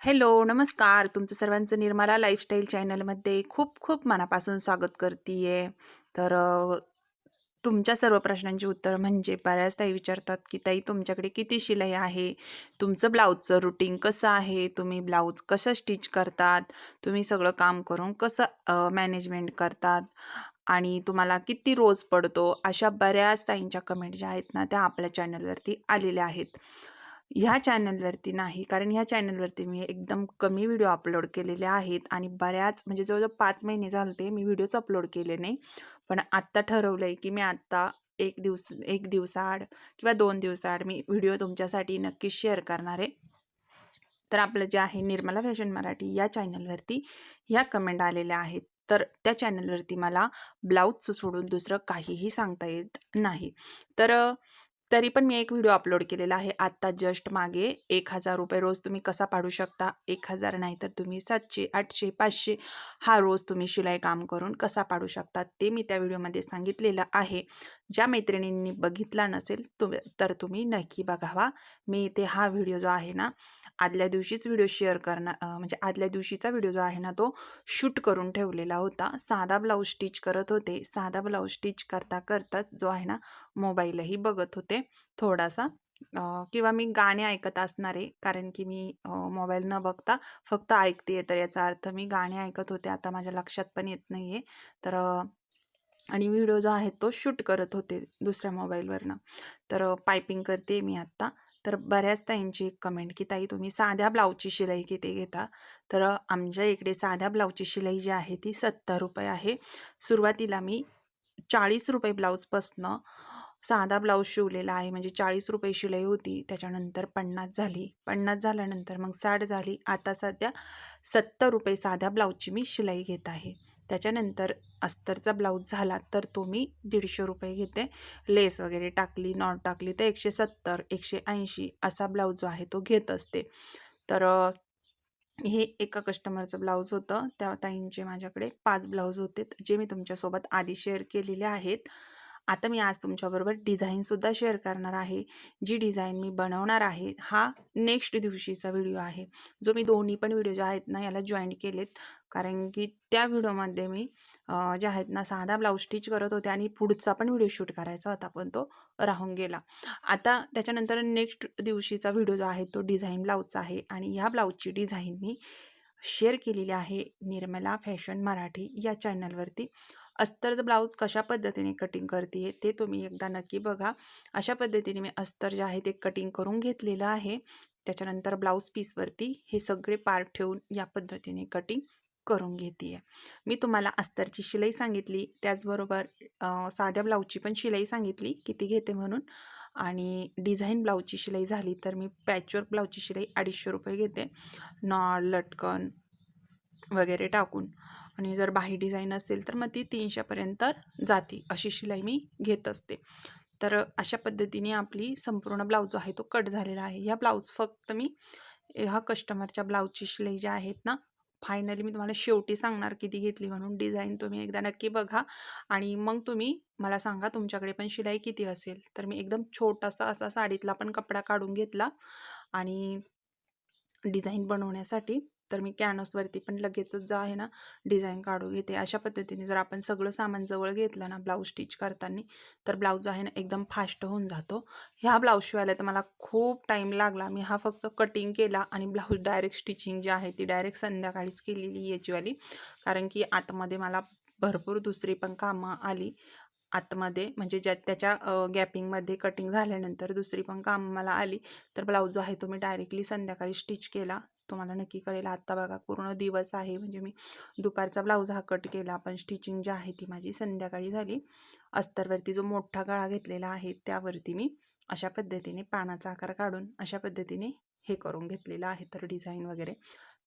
Hello, नमस्कार. तुमचं सर्वांचं निर्मला लाईफस्टाईल चॅनलमध्ये खूप खूप मनापासून स्वागत करते तर तुमच्या सर्व प्रश्नांची उत्तर म्हणजे बऱ्याच ताई विचारतात, की "ताई तुमच्याकडे किती शिलाई आहे? तुमचं ब्लाऊजचं रुटीन कसं आहे? तुम्ही ब्लाऊज कसं स्टिच करतात? तुम्ही सगळं काम करून कसं मॅनेजमेंट करतात? आणि तुम्हाला किती रोज पडतो?" अशा बऱ्याच ताईंच्या कमेंट ज्या आहेत ना, त्या आपल्या चॅनलवरती आलेल्या आहेत. ह्या चॅनलवरती नाही, कारण ह्या चॅनलवरती मी एकदम कमी व्हिडिओ अपलोड केलेले आहेत आणि बऱ्याच म्हणजे जवळजवळ पाच महिने झाले मी व्हिडिओच अपलोड केले नाही. पण आत्ता ठरवलं आहे, की मी आत्ता एक दिवस एक दिवसाआड किंवा दोन दिवसाआड मी व्हिडिओ तुमच्यासाठी नक्कीच शेअर करणार आहे. तर आपलं जे आहे निर्मला फॅशन मराठी या चॅनलवरती ह्या कमेंट आलेल्या आहेत. तर त्या चॅनलवरती मला ब्लाऊजचं सोडून दुसरं काहीही सांगता येत नाही. तर तरी पण मी एक व्हिडिओ अपलोड केलेला आहे आत्ता जस्ट मागे ₹1000 रोज तुम्ही कसा पाडू शकता? एक हजार नाही तर तुम्ही सातशे आठशे पाचशे हा रोज तुम्ही शिलाई काम करून कसा पाडू शकता? ते मी त्या व्हिडिओमध्ये सांगितलेलं आहे. ज्या मैत्रिणींनी बघितला नसेल तुम तर तुम्ही नक्की बघावा. मी इथे हा व्हिडिओ जो आहे ना, आदल्या दिवशीच व्हिडिओ शेअर करणार म्हणजे आदल्या दिवशीचा व्हिडिओ जो आहे ना, तो शूट करून ठेवलेला होता. साधा ब्लाऊज स्टिच करत होते. साधा ब्लाऊज स्टिच करता करताच जो आहे ना, मोबाईलही बघत होते थोडासा किंवा मी गाणे ऐकत असणार आहे. कारण की मी मोबाईल न बघता फक्त ऐकते तर याचा अर्थ मी गाणे ऐकत होते. आता माझ्या लक्षात पण येत नाही आहे. तर आणि व्हिडिओ जो आहे तो शूट करत होते दुसऱ्या मोबाईलवरनं. तर पायपिंग करते मी आत्ता. तर बऱ्याच ताईंची एक कमेंट, की "ताई तुम्ही साध्या ब्लाऊजची शिलाई किती घेता?" तर आमच्या इकडे साध्या ब्लाऊजची शिलाई जी आहे ती ₹70 आहे. सुरुवातीला मी ₹40 ब्लाऊजपासनं साधा ब्लाऊज शिवलेला आहे. म्हणजे ₹40 शिलाई होती. त्याच्यानंतर 50 झाली. 50 झाल्यानंतर मग साठ झाली. आता सध्या ₹70 साध्या ब्लाऊजची मी शिलाई घेत आहे. त्याच्यानंतर अस्तरचा ब्लाऊज झाला तर तो मी ₹150 घेते. लेस वगैरे टाकली, नॉट टाकली तर 170, 180 असा ब्लाऊज जो आहे तो घेत असते. तर हे एका कस्टमरचं ब्लाऊज होतं. त्या ताईंचे माझ्याकडे पाच ब्लाऊज होते, जे मी तुमच्यासोबत आधी शेअर केलेले आहेत. आता मी आज तुमच्याबरोबर डिझाईनसुद्धा शेअर करणार आहे. जी डिझाईन मी बनवणार आहे, हा नेक्स्ट दिवशीचा व्हिडिओ आहे. जो मी दोन्ही पण व्हिडिओ जे आहेत ना, याला जॉईन केलेत. कारण की त्या व्हिडिओमध्ये मी जे आहेत ना, साधा ब्लाऊज स्टिच करत होते आणि पुढचा पण व्हिडिओ शूट करायचा होता, पण तो राहून गेला. आता त्याच्यानंतर नेक्स्ट दिवशीचा व्हिडिओ जो आहे, तो डिझाईन ब्लाऊजचा आहे आणि ह्या ब्लाऊजची डिझाईन मी शेअर केलेली आहे निर्मला फॅशन मराठी या चॅनलवरती. अस्तरचं ब्लाऊज कशा पद्धतीने कटिंग करते ते तुम्ही एकदा नक्की बघा. अशा पद्धतीने मी अस्तर जे आहे ते कटिंग करून घेतलेलं आहे. त्याच्यानंतर ब्लाऊज पीसवरती हे सगळे पार्ट ठेवून या पद्धतीने कटिंग करून घेते आहे. मी तुम्हाला अस्तरची शिलाई सांगितली, त्याचबरोबर साध्या ब्लाऊजची पण शिलाई सांगितली किती घेते म्हणून आणि डिझाईन ब्लाऊजची शिलाई झाली तर मी पॅचवर्क ब्लाऊजची शिलाई ₹250 घेते. नॉट, लटकन वगैरे टाकून आणि जर बाही डिझाईन असेल तर मग ती तीनशेपर्यंत जाते. अशी शिलाई मी घेत असते. तर अशा पद्धतीने आपली संपूर्ण ब्लाऊज जो आहे तो कट झालेला आहे. ह्या ब्लाऊज फक्त मी ह्या कस्टमरच्या ब्लाऊजची शिलाई ज्या आहेत ना, फायनली मी तुम्हाला शेवटी सांगणार किती घेतली म्हणून. डिझाईन तुम्ही एकदा नक्की बघा आणि मग तुम्ही मला सांगा तुमच्याकडे पण शिलाई किती असेल. तर मी एकदम छोटासा असा साडीतला पण कपडा काढून घेतला आणि डिझाईन बनवण्यासाठी तर मी कॅनव्हासवरती पण लगेचच जो आहे ना, डिझाईन काढून घेते. अशा पद्धतीने जर आपण सगळं सामान जवळ घेतलं ना ब्लाऊज स्टिच करताना, तर ब्लाऊज आहे ना, एकदम फास्ट होऊन जातो. ह्या ब्लाऊज शिवायला तर मला खूप टाईम लागला. मी हा फक्त कटिंग केला आणि ब्लाऊज डायरेक्ट स्टिचिंग जी आहे ती डायरेक्ट संध्याकाळीच केलेली याचीवाली. कारण की आतमध्ये मला भरपूर दुसरी पण कामं आली. आतमध्ये म्हणजे ज्या त्याच्या गॅपिंगमध्ये कटिंग झाल्यानंतर दुसरी पण कामं मला आली. तर ब्लाऊज जो आहे तो मी डायरेक्टली संध्याकाळी स्टिच केला. तुम्हाला नक्की कळेल. आत्ता बघा पूर्ण दिवस आहे म्हणजे मी दुपारचा ब्लाऊज हा कट केला. पण स्टिचिंग जी आहे ती माझी संध्याकाळी झाली. अस्तरवरती जो मोठा गळा घेतलेला आहे त्यावरती मी अशा पद्धतीने पानाचा आकार काढून अशा पद्धतीने हे करून घेतलेलं आहे. तर डिझाईन वगैरे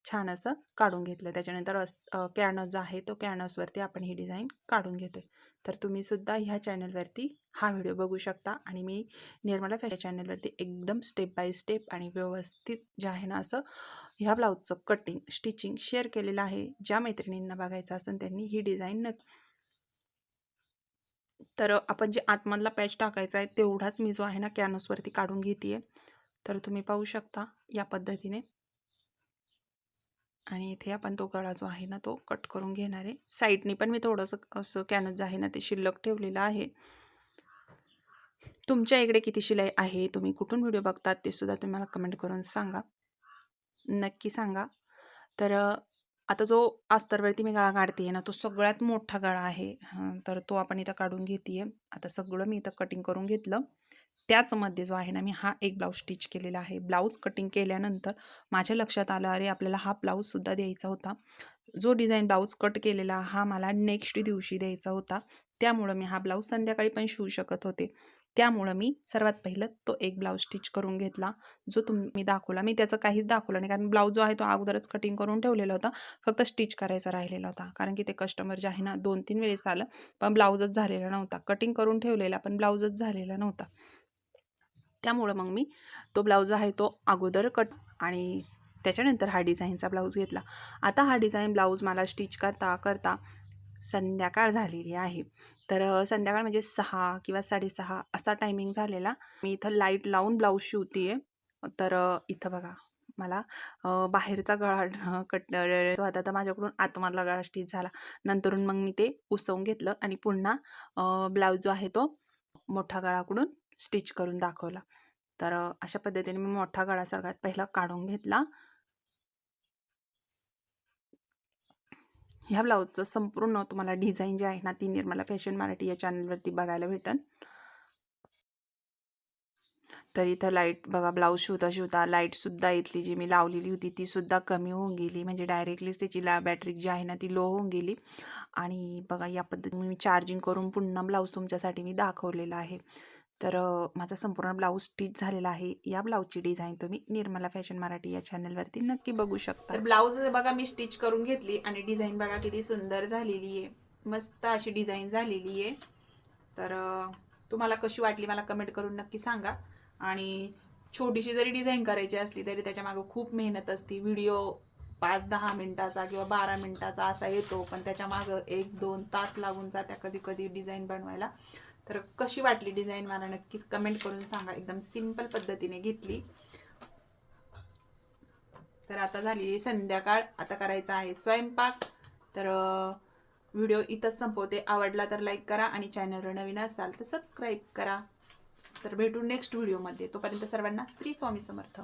छान असं काढून घेतलं. त्याच्यानंतर अस कॅनस जो आहे तो कॅनसवरती आपण ही डिझाईन काढून घेतो तर तुम्हीसुद्धा ह्या चॅनलवरती हा व्हिडिओ बघू शकता आणि मी निर्मला फॅशन चॅनलवरती एकदम स्टेप बाय स्टेप आणि व्यवस्थित जे आहे ना असं ह्या ब्लाऊजचं कटिंग, स्टिचिंग शेअर केलेलं आहे. ज्या मैत्रिणींना बघायचं असेल त्यांनी ही डिझाईन नक्की तर आपण जे आतमधला पॅच टाकायचा आहे तेवढाच मी जो आहे ना कॅनसवरती काढून घेते आहे. तर तुम्ही पाहू शकता या पद्धतीने. आणि इथे आपण तो गळा जो आहे ना तो कट करून घेणार आहे साईडनी पण मी थोडंसं असं कॅनच आहे ना ते शिल्लक ठेवलेलं आहे तुमच्या इकडे किती शिलाई आहे तुम्ही कुठून व्हिडिओ बघतात ते सुद्धा तुम्ही मला कमेंट करून सांगा नक्की सांगा. तर आता जो अस्तरवरती मी गळा काढते ना तो सगळ्यात मोठा गळा आहे. तर तो आपण इथं काढून घेते आता सगळं मी इथं कटिंग करून घेतलं. त्याचमध्ये जो आहे ना मी हा एक ब्लाऊज स्टिच केलेला आहे. ब्लाऊज कटिंग केल्यानंतर माझ्या लक्षात आलं अरे आपल्याला हा ब्लाऊजसुद्धा द्यायचा होता. जो डिझाईन ब्लाऊज कट केलेला हा मला नेक्स्ट दिवशी द्यायचा होता. त्यामुळं मी हा ब्लाऊज संध्याकाळी पण शिवू शकत होते. त्यामुळं मी सर्वात पहिलं तो एक ब्लाऊज स्टिच करून घेतला जो तुम्ही दाखवला. मी त्याचं काहीच दाखवलं नाही कारण ब्लाऊज जो आहे तो अगोदरच कटिंग करून ठेवलेला होता. फक्त स्टिच करायचा राहिलेला होता कारण की ते कस्टमर जे आहे ना दोन तीन वेळेस आलं पण ब्लाऊजच झालेला नव्हता. कटिंग करून ठेवलेला पण ब्लाऊजच झालेला नव्हता. त्यामुळं मग मी तो ब्लाऊज आहे तो अगोदर कट आणि त्याच्यानंतर हा डिझाईनचा ब्लाऊज घेतला. आता हा डिझाईन ब्लाऊज मला स्टिच करता करता संध्याकाळ झालेली आहे. तर संध्याकाळ म्हणजे सहा किंवा साडेसहा असा टायमिंग झालेला. मी इथं लाइट लावून ब्लाऊज शिवते तर इथं बघा मला बाहेरचा गळा कट जो होता तर माझ्याकडून आतमधला गळा स्टिच झाला. नंतरून मग मी ते उसवून घेतलं आणि पुन्हा ब्लाऊज जो आहे तो मोठा गळाकडून स्टिच करून दाखवला. तर अशा पद्धतीने मी मोठा गळा सगळ्यात पहिला काढून घेतला. ह्या ब्लाऊजचं संपूर्ण तुम्हाला डिझाईन जे आहे ना ती निर्मला फॅशन मराठी या चॅनलवरती बघायला भेटेल तर इथं लाइट बघा ब्लाऊज शिवता शिवता लाईटसुद्धा इथली जी मी लावलेली होती ती सुद्धा कमी होऊन गेली. म्हणजे डायरेक्टलीच त्याची ला बॅटरी जी आहे ना ती लो होऊन गेली. आणि बघा या पद्धतीने मी चार्जिंग करून पुन्हा ब्लाऊज तुमच्यासाठी मी दाखवलेला आहे. तर माझा संपूर्ण ब्लाऊज स्टिच झालेला आहे. या ब्लाऊजची डिझाईन तुम्ही निर्मला फॅशन मराठी या चॅनलवरती नक्की बघू शकता. तर ब्लाऊज बघा मी स्टिच करून घेतली आणि डिझाईन बघा किती सुंदर झालेली आहे. मस्त अशी डिझाईन झालेली आहे. तर तुम्हाला कशी वाटली मला कमेंट करून नक्की सांगा. आणि छोटीशी जरी डिझाईन करायची असली तरी त्याच्यामागं खूप मेहनत असते. व्हिडिओ पाच दहा मिनटाचा किंवा बारा मिनटाचा असा येतो पण त्याच्यामागं एक दोन तास लागून जात्या कधी कधी डिझाईन बनवायला. तर कशी वाटली डिझाईन मला नक्कीच कमेंट करून सांगा. एकदम सिंपल पद्धतीने घेतली. तर आता झाली संध्याकाळ. आता करायचा आहे स्वयंपाक. तर व्हिडिओ इथंच संपवते. आवडला तर लाईक करा आणि चॅनलवर नवीन असाल तर सबस्क्राईब करा. तर भेटू नेक्स्ट व्हिडिओमध्ये तोपर्यंत सर्वांना श्री स्वामी समर्थ.